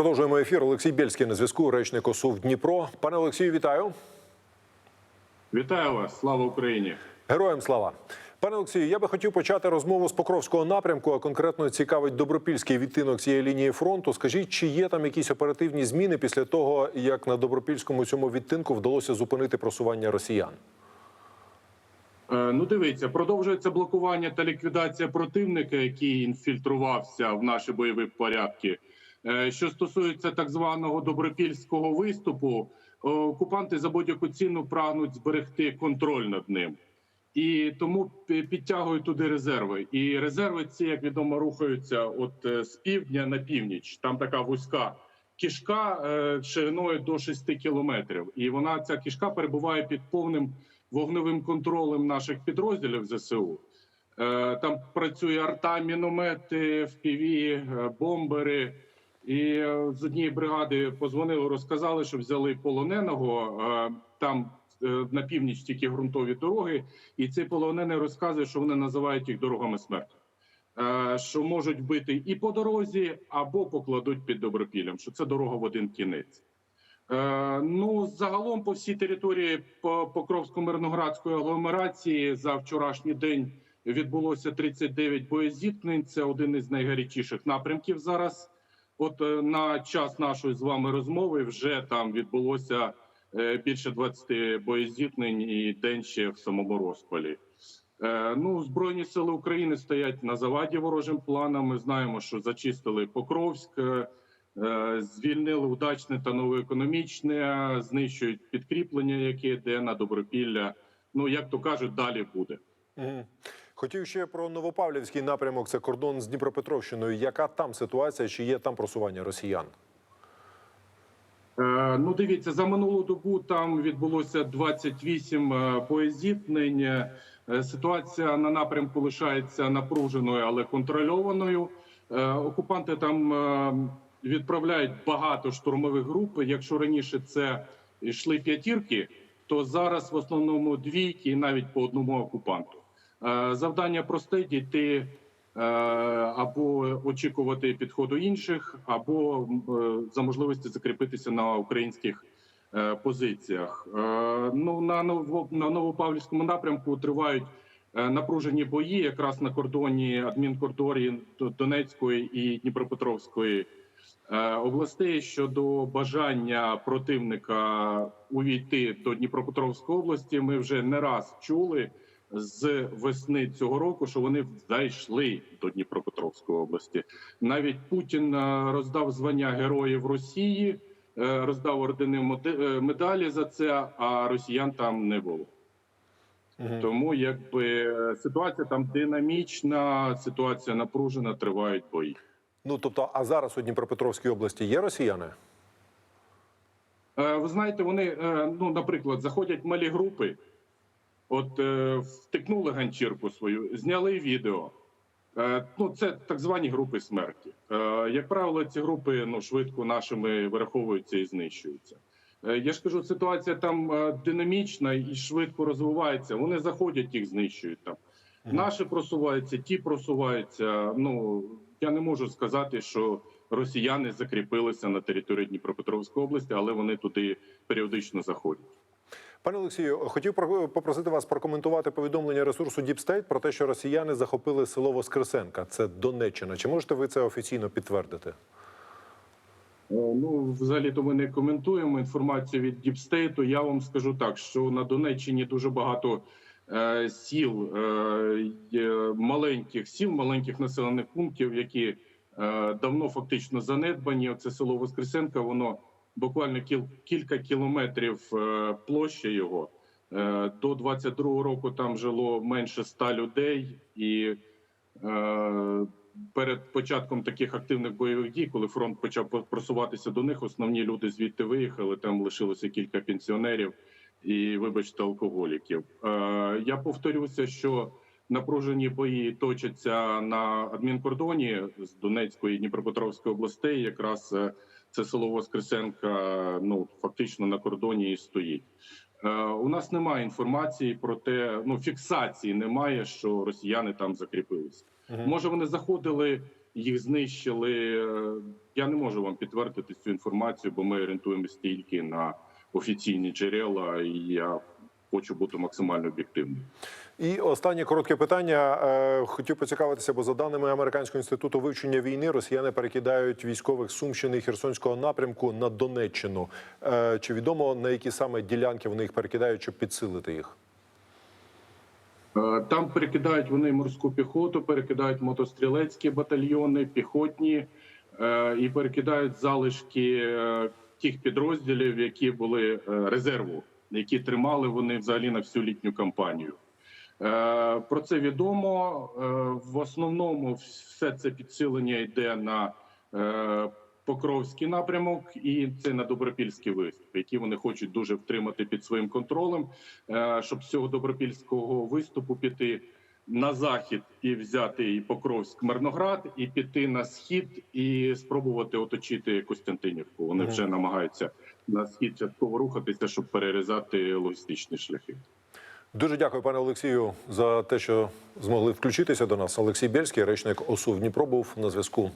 Продовжуємо ефір. Олексій Бєльський на зв'язку, речник ОСУ в Дніпро. Пане Олексію, вітаю. Вітаю вас, слава Україні. Героям слава. Пане Олексію, я би хотів почати розмову з Покровського напрямку, а конкретно цікавить добропільський відтинок цієї лінії фронту. Скажіть, чи є там якісь оперативні зміни після того, як на добропільському цьому відтинку вдалося зупинити просування росіян? Е, Ну, дивіться, продовжується блокування та ліквідація противника, який інфільтрувався в наші бойові порядки. Е, Що стосується так званого добропільського виступу, е, окупанти за будь-яку ціну прагнуть зберегти контроль над ним. І тому підтягують туди резерви. І резерви ці, як відомо, рухаються от е, з півдня на північ. Там така вузька кішка шириною до 6 кілометрів. І вона ця кішка перебуває під повним вогневим контролем наших підрозділів ЗСУ. Там працює арта, міномети, е, бомбери. І е, з однієї бригади позвонили, розказали, що взяли полоненого. Е, Там е, на північ тільки ґрунтові дороги, і цей полонений розказує, що вони називають їх дорогами смерті. Що можуть бити і по дорозі, або покладуть під добропіллям, що це дорога в один кінець. Ну, загалом по всій території по Покровсько-Мирноградської агломерації за вчорашній день відбулося 39 боєзіткнень. Це один із найгарячіших напрямків зараз. От е, на час нашої з вами розмови вже там відбулося е, більше 20 боєзіткнень і день ще в самому розпалі. Е, Ну, збройні сили України стоять на заваді ворожим планам. Ми знаємо, що зачистили Покровськ, звільнили удачне та новоекономічне, знищують підкріплення, яке йде на добропілля. Ну як то кажуть, далі буде. Хотів ще про Новопавлівський напрямок. Це кордон з Дніпропетровщиною. Яка там ситуація? Чи є там просування росіян? Е, Ну, дивіться, за минулу добу там відбулося 28 е, боєзіткнень. Е, Ситуація на напрямку лишається напруженою, але контрольованою. Окупанти там відправляють багато штурмових груп. Якщо раніше це йшли п'ятірки, то зараз в основному двійки і навіть по одному окупанту. Е, Завдання просте дійти е, або очікувати підходу інших, або е, за можливості закріпитися на українських позиціях. Ну на Новопавлівському напрямку тривають напружені бої, якраз на кордоні адмінкордоні Донецької і Дніпропетровської областей щодо бажання противника увійти до Дніпропетровської області. Ми вже не раз чули з весни цього року, що вони зайшли до Дніпропетровської області. Навіть Путін е, роздав звання Героїв Росії, е, роздав ордени е, медалі за це, а росіян там не було. Мгм. Тому якби ситуація там динамічна, ситуація напружена, тривають бої. Ну тобто, а зараз у Дніпропетровській області є росіяни? Ви знаєте, вони, ну, наприклад, заходять малі групи, от е, втикнули ганчірку свою, зняли відео. Е, Ну, це так звані групи смерті. Е, Як правило, ці групи ну, швидко нашими вираховуються і знищуються. Е, Я ж кажу, ситуація там е, динамічна і швидко розвивається. Вони заходять, їх знищують там. Наші просуваються, ті просуваються. Ну я не можу сказати, що росіяни закріпилися на території Дніпропетровської області, але вони туди періодично заходять. Пане Олексію, хотів про- попросити вас прокоментувати повідомлення ресурсу State про те, що росіяни захопили село Воскресенка. Це Донеччина. Чи можете ви це офіційно підтвердити? Е, Ну, взагалі, то ми не коментуємо інформацію від Діпстейту. Я вам скажу так, що на Донеччині дуже багато е, сіл, е, маленьких сіл, маленьких населених пунктів, які е, давно фактично занедбані. Це село Воскресенка, воно буквально кіл, кілька кілометрів е, площа його. Е, до 22-го року там жило менше ста людей, і е, перед початком таких активних бойових дій, коли фронт почав просуватися до них, основні люди звідти виїхали. Там лишилося кілька пенсіонерів і, вибачте, алкоголіків. Я повторюся, що напружені бої точаться на адмінкордоні з Донецької і Дніпропетровської областей. Якраз е, це село Воскресенка, ну фактично на кордоні і стоїть. Е, У нас немає інформації про те, ну фіксації немає, що росіяни там закріпилися. Мгм. Може, вони заходили їх знищили. Е, Я не можу вам підтвердити цю інформацію, бо ми орієнтуємося тільки на офіційні джерела, і я хочу бути максимально об'єктивним. І останнє коротке питання. Е, Хотів поцікавитися, бо за даними Американського інституту вивчення війни, росіяни перекидають військових Сумщини і Херсонського напрямку на Донеччину. Е, Чи відомо на які саме ділянки вони їх перекидають, щоб підсилити їх? Е, Там перекидають вони морську піхоту, перекидають мотострілецькі батальйони, піхотні і перекидають залишки тих підрозділів, які були резерву, які тримали вони взагалі на всю літню кампанію. Е, Про це відомо. Е, В основному все це підсилення йде на е, Покровський напрямок, і це на Добропільський виступ, які вони хочуть дуже втримати під своїм контролем, щоб з цього добропільського виступу піти на захід і взяти і Покровськ, Мирноград, і піти на схід і спробувати оточити Костянтинівку. Вони вже намагаються на схід частково рухатися, щоб перерізати логістичні шляхи. Дуже дякую, пане Олексію, за те, що змогли включитися до нас. Олексій Бєльський, речник ОСУ в Дніпро, був на зв'язку.